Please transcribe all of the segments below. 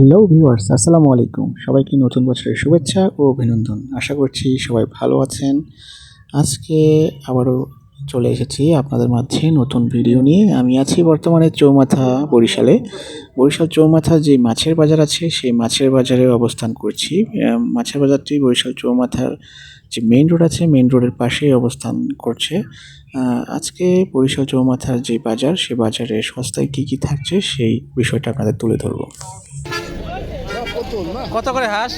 Hello viewers আসসালামু আলাইকুম। সবাইকে নতুন বছরের শুভেচ্ছা ও অভিনন্দন। আশা করছি সবাই ভালো আছেন। আজকে আবারও চলে এসেছি আপনাদের মাঝে নতুন ভিডিও নিয়ে। আমি আছি বর্তমানে চৌমাথা বরিশালে। বরিশাল চৌমাথা যে মাছের বাজার আছে, সেই মাছের বাজারে অবস্থান করছি। মাছের বাজারটি বরিশাল চৌমাথার যে মেইন রোড আছে মেন রোডের পাশেই অবস্থান করছে। আজকে বরিশাল চৌমাথার যে বাজার, সে বাজারে সস্তায় কী কী থাকছে সেই বিষয়টা আপনাদের তুলে ধরবো। কত করে হাঁস?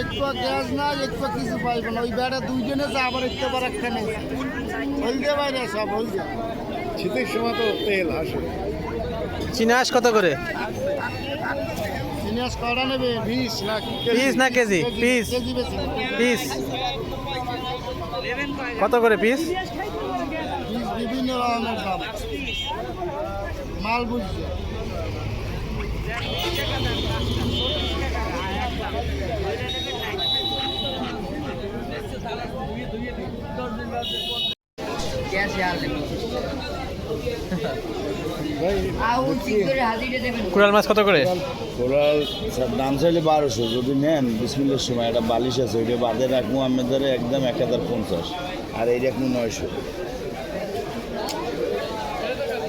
একটু গ্যাস না একটু কিছু পাইবে না। ওই বেড়া দুইজনে যা আবার একটু আবার একখানে হলদে বাইরে সব হলদে। শীতের সময় তো তেল হাসে। চীনা হাঁস কত করে? জিনিস কটা নেবে? বিষ না পিস না কেজি? পিস কেজি বেশি পিস কত করে পিস? বিভিন্ন রকমের দাম। মাল বুঝছে। কুড়াল মাছ কত করে? কোরাল দাম চাইলে বারোশো যদি নেন বিসমিল্লার সময় একটা বালিশ আছে ওইটা বাদে রাখব আমাদের একদম এক হাজার পঞ্চাশ আর এই রাখব নয়শো।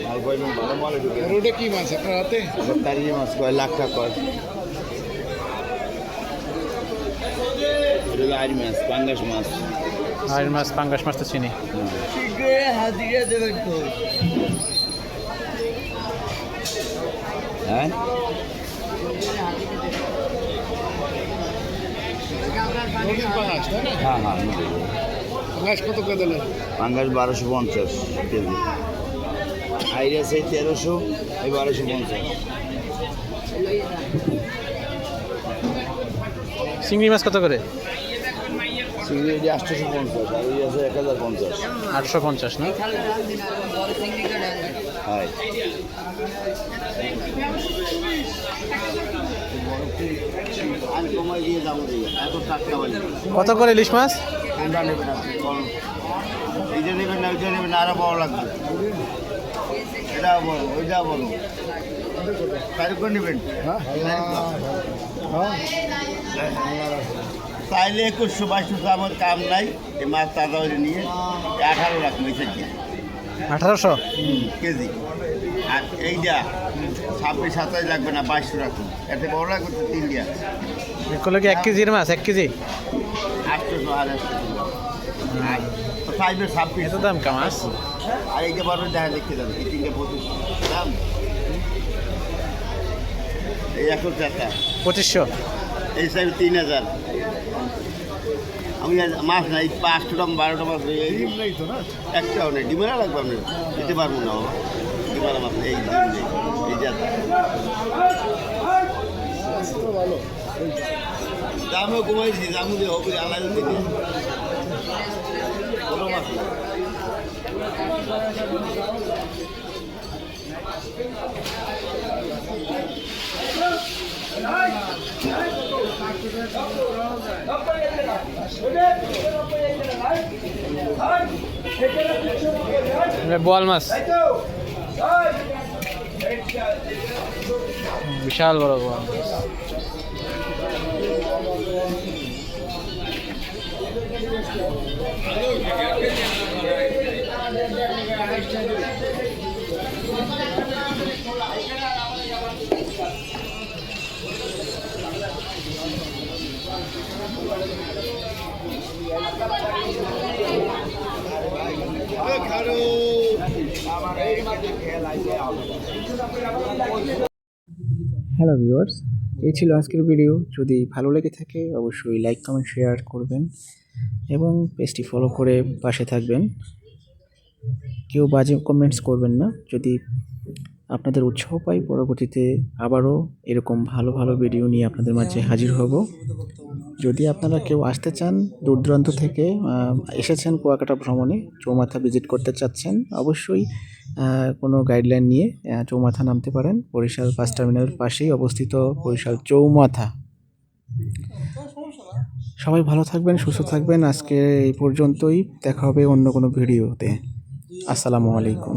ভালো মাল কি মাছ আপনার হাতে? তারিয়ে মাছ কয় লাখ টাকা কয়? হলো মাছ পাঙ্গাস মাছ। আর মাছ পাঙ্গাস মাছ তো চিনি। হ্যাঁ? হ্যাঁ হ্যাঁ কত পাঙ্গাস বারোশো পঞ্চাশ কেজি। আইডিয়া সেই তেরোশো এই বারোশো পঞ্চাশ। চিংড়ি মাছ কত করে? চিংড়ি এটি আটশোশো পঞ্চাশ আর ওই আছে এক হাজার পঞ্চাশ আটশো পঞ্চাশ না? হয় কত করে ইলিশ মাছ? কোনটা নেবেন না ওইটা না বড় লাগবে এটাও বলো। ওইটাও বলো তারিখ করে নেবেন। চাইলে একুশশো বাইশশো আমার কাম নাই এই মাছ তাজা নিয়ে আঠারো লাখ দিয়ে আঠারোশো? কেজি। আর এইটা ছাব্বিশ সাতাশ লাগবে না বাইশশো রাখুন এতে বড় লাগবে তো তিন দিয়া। এগুলো কি এক কেজির মাছ? এক কেজি? আটশোশো আর আর ফাইভের ছাব্বিশ। এত দাম কা মাছ? আর এইটা বড় দেখা দেখতে যাবে এই তিনটে পঁচিশ। দাম? এই একশো টাকা। পঁচিশশো? এই সাইড তিন হাজার। আমি মাছ নাই, পাঁচটা বারোটা মাছ এই ডিম নেই তো না একটাও নেই, ডিমেরা লাগবে আপনার দিতে পারব না বাবা। ডিমেরা মাছ এই ডিম নেই, এই যা ভালো দামও কমাইছি, দামও দিয়ে হবে আল্লাহ দিতে কোনো মাছ। নেই। বোয়াল মাছ বিশাল বড় বোয়াল মাছ হ্যালো ভিউয়ার্স এই ছিল আজকের ভিডিও যদি ভালো লেগে থাকে, অবশ্যই লাইক কমেন্ট শেয়ার করবেন এবং পেজটি ফলো করে পাশে থাকবেন। কেউ বাজে কমেন্টস করবেন না। যদি আপনাদের উৎসাহ পাই, পরবর্তীতে আবারও এরকম ভালো ভালো ভিডিও নিয়ে আপনাদের মাঝে হাজির হব। যদি আপনারা কেউ আসতে চান দূর দূরান্ত থেকে এসেছেন কুয়াকাটা ভ্রমণে, চৌমাথা ভিজিট করতে চাচ্ছেন, অবশ্যই কোনো গাইডলাইন নিয়ে চৌমাথা নামতে পারেন। বরিশাল বাস টার্মিনালের পাশেই অবস্থিত বরিশাল চৌমাথা। সবাই ভালো থাকবেন, সুস্থ থাকবেন। আজকে এই পর্যন্তই। দেখা হবে অন্য কোনো ভিডিওতে আসসালামু আলাইকুম।